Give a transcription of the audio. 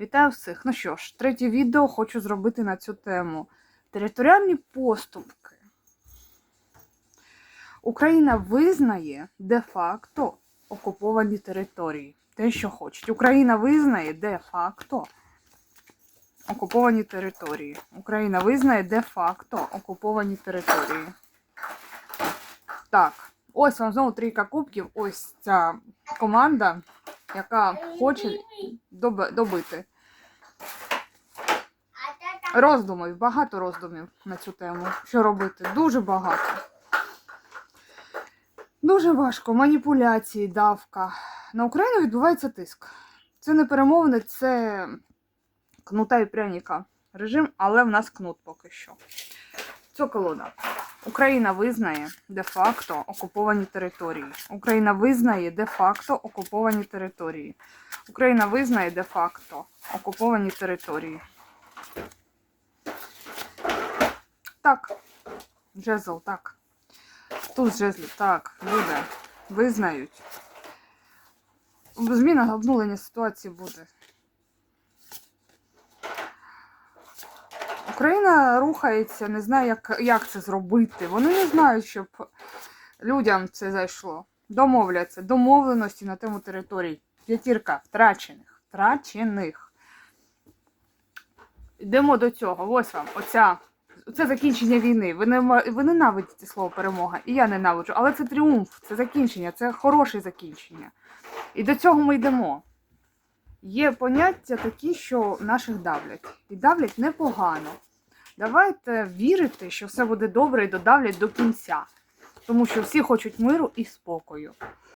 Вітаю всіх! Ну що ж, третє відео хочу зробити на цю тему. Територіальні поступки. Україна визнає де-факто окуповані території. Те, що хочуть. Україна визнає де-факто окуповані території. Україна визнає де-факто окуповані території. Так, ось вам знову трійка кубків. Ось ця команда, яка хоче доби- добити. Роздумів, багато роздумів на цю тему. Що робити? Дуже багато. Дуже важко. Маніпуляції, давка. На Україну відбувається тиск. Це не перемовини, це кнута і пряника режим, але в нас кнут поки що. Це колода. Україна визнає де-факто окуповані території. Україна визнає де-факто окуповані території. Україна визнає де-факто окуповані території. Так. Жезл, так. Тут жезлів, так, буде. Визнають. Зміна обнулення ситуації буде. Україна рухається, не знає, як, як це зробити. Вони не знають, щоб людям це зайшло. Домовляться, домовленості на тему територій. П'ятірка втрачених. Втрачених. Йдемо до цього. Ось вам, оця. Це закінчення війни. Ви не ви ненавидите слово перемога, і я ненавиджу, але це тріумф, це закінчення, це хороше закінчення. І до цього ми йдемо. Є поняття такі, що наших давлять. І давлять непогано. Давайте вірити, що все буде добре і додавлять до кінця. Тому що всі хочуть миру і спокою.